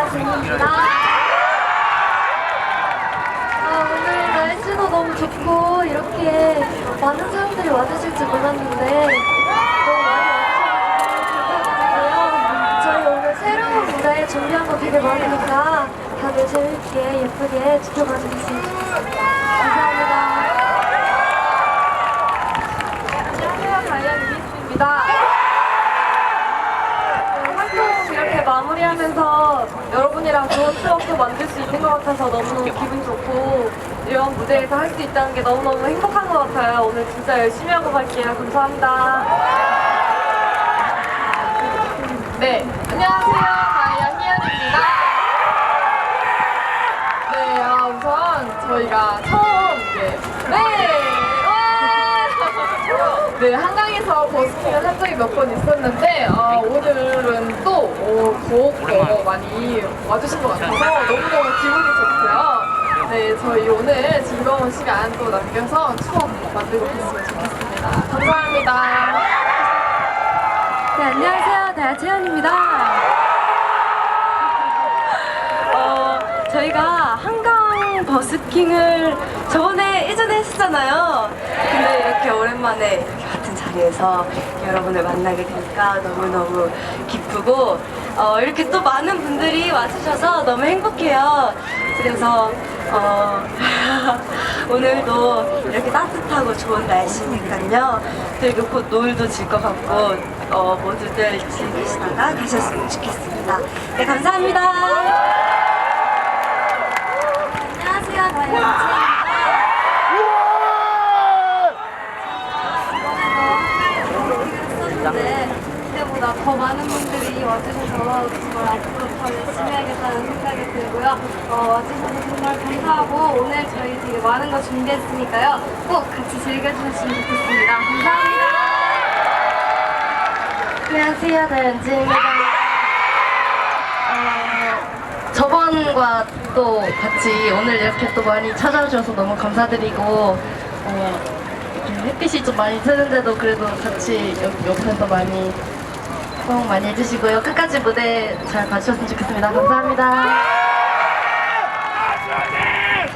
다이아진입니다. 아, 오늘 날씨도 너무 좋고 이렇게 많은 사람들이 와주실 줄 몰랐는데 너무 많이 와주셔서 저희 오늘 새로운 무대 준비한 거 되게 많으니까 다들 재밌게 예쁘게 지켜봐 주셨으면 좋겠습니다. 감사합니다. 안녕하세요, 다이아 유니스입니다. 네, 활동 이렇게 마무리하면서 여러분이랑 좋은 추억도 만들 수 있는 것 같아서 너무너무 기분 좋고 이런 무대에서 할 수 있다는 게 너무너무 행복한 것 같아요. 오늘 진짜 열심히 하고 갈게요. 감사합니다. 네, 안녕하세요. 다이아 희연입니다. 네, 아, 우선 저희가 처음, 네, 네, 와! 네, 한강에서 버스킹을 한 적이 몇 번 있었는데, 아, 오늘은 또, 많이 와주신 것 같아서 너무너무 기분이 좋고요. 네, 저희 오늘 즐거운 시간 또 남겨서 추억 만들고 갔으면 좋겠습니다. 감사합니다. 네, 안녕하세요. 다야채연입니다. 어, 저희가 한강 버스킹을 저번에 예전에 했었잖아요. 근데 이렇게 오랜만에 이렇게 같은 자리에서 여러분을 만나게 되니까 너무너무 기쁘고, 어, 이렇게 또 많은 분들이 와주셔서 너무 행복해요. 그래서, 어, 오늘도 이렇게 따뜻하고 좋은 날씨니까요. 그리고 곧 노을도 질 것 같고, 어, 모두들 즐기시다가 가셨으면 좋겠습니다. 네, 감사합니다. 안녕하세요, 다이아입니다. 했었는데 그때보다 더 많은 분들이 와주셔서 정말 앞으로 더 열심히 하겠다는 생각이 들고요. 어, 와주셔서 정말 감사하고 오늘 저희 되게 많은 거 준비했으니까요. 꼭 같이 즐겨주셨으면 좋겠습니다. 감사합니다. 안녕하세요, 다현지입니다. 어, 저번과 또 같이 오늘 이렇게 또 많이 찾아주셔서 너무 감사드리고 어, 햇빛이 좀 많이 트는데도 그래도 같이 옆, 옆에서 많이 호응 많이 해주시고요. 끝까지 무대 잘 봐주셨으면 좋겠습니다. 감사합니다.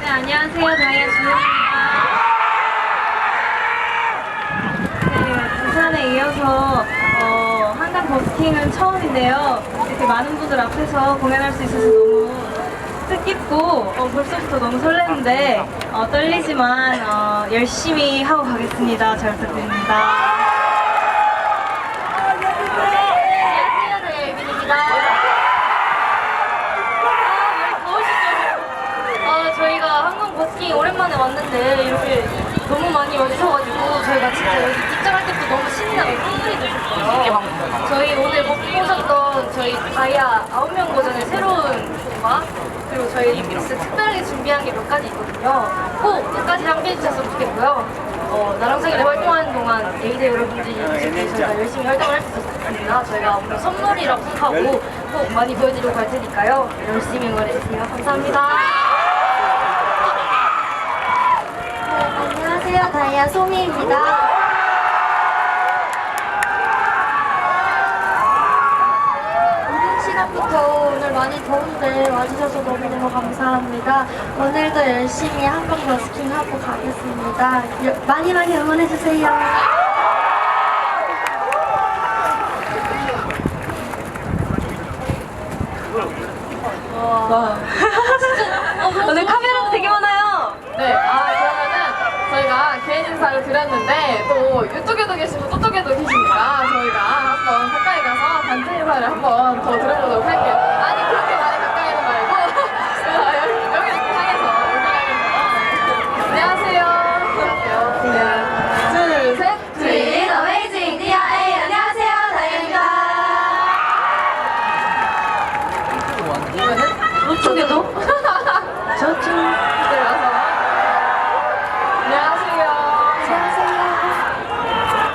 네, 안녕하세요. 다이아 주현입니다. 네, 부산에 이어서 어, 한강 버스킹은 처음인데요. 이렇게 많은 분들 앞에서 공연할 수 있어서 너무 뜻깊고 어, 벌써부터 너무 설레는데 어, 떨리지만 어, 열심히 하고 가겠습니다. 잘 부탁드립니다. 안녕하세요, 다이아입니다. 아, 저희가 버스킹 오랜만에 왔는데 이렇게 너무 많이 와주셔가지고 저희가 진짜 여기 입장할 때부터 너무 신이 나고 콧물이 나셨어요. 저희 오늘 못 보셨던 저희 다이아 9명 버전의 새로운 음악 그리고 저희 진짜 특별하게 준비한 게 몇 가지 있거든요. 꼭 끝까지 함께 해 주셨으면 좋겠고요. 어, 나랑생일에 활동하는 동안 에이드 여러분들이 저희가 열심히 활동을 할 수 있었습니다. 저희가 오늘 선물이라고 하고 꼭 많이 보여드리고 갈 테니까요. 열심히 응원해주세요. 감사합니다. 네, 안녕하세요. 다이아 소미입니다. 이른 시간부터 오늘 많이 더운데 와주셔서 너무너무 감사합니다. 오늘도 열심히 한강 버스킹 하고 가겠습니다. 여- 많이 많이 응원해주세요. 와. 오늘 카메라도 되게 많아요. 네, 아 인 인사를 드렸는데 또 이쪽에도 계시고 저쪽에도 계시니까 저희가 한번 가까이 가서 단체 인사를 한번 더 드려보도록 할게요. 아니 그렇게 많이 가까이는 말고 아, 여기 여기 이렇게 향해서 여기 향해서 안녕하세요. 안녕하세요. 둘, 셋. Sweet Amazing DIA 안녕하세요 다이아입니다. 이쪽에도? 저쪽. 네, 와서. 안녕하세요. 안녕하세요.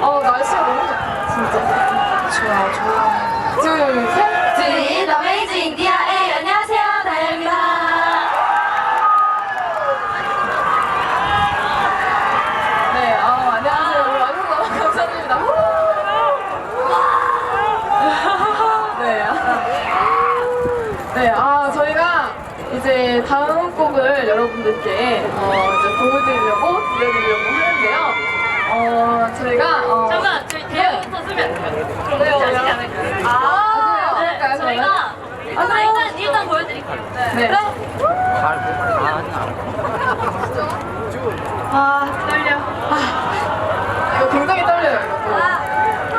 어 날씨가 너무 좋다. 진짜. 좋아 좋아. 둘, 셋. Sweet Amazing DIA 안녕하세요 다이아입니다. 네, 아, 안녕하세요. 오늘 와주셔서 감사드립니다. 네. 아, 네, 아, 여러분들께 어, 이제 보여드리려고 들려드리려고 하는데요. 어, 저희가 어, 잠깐 저희 대화부터 쓰면 안 돼요? 그럼 왜요, 왜요? 않을까요? 아, 네, 그럴까요, 저희가 아, 아, 일단 일단 보여드릴게요. 네. 그럼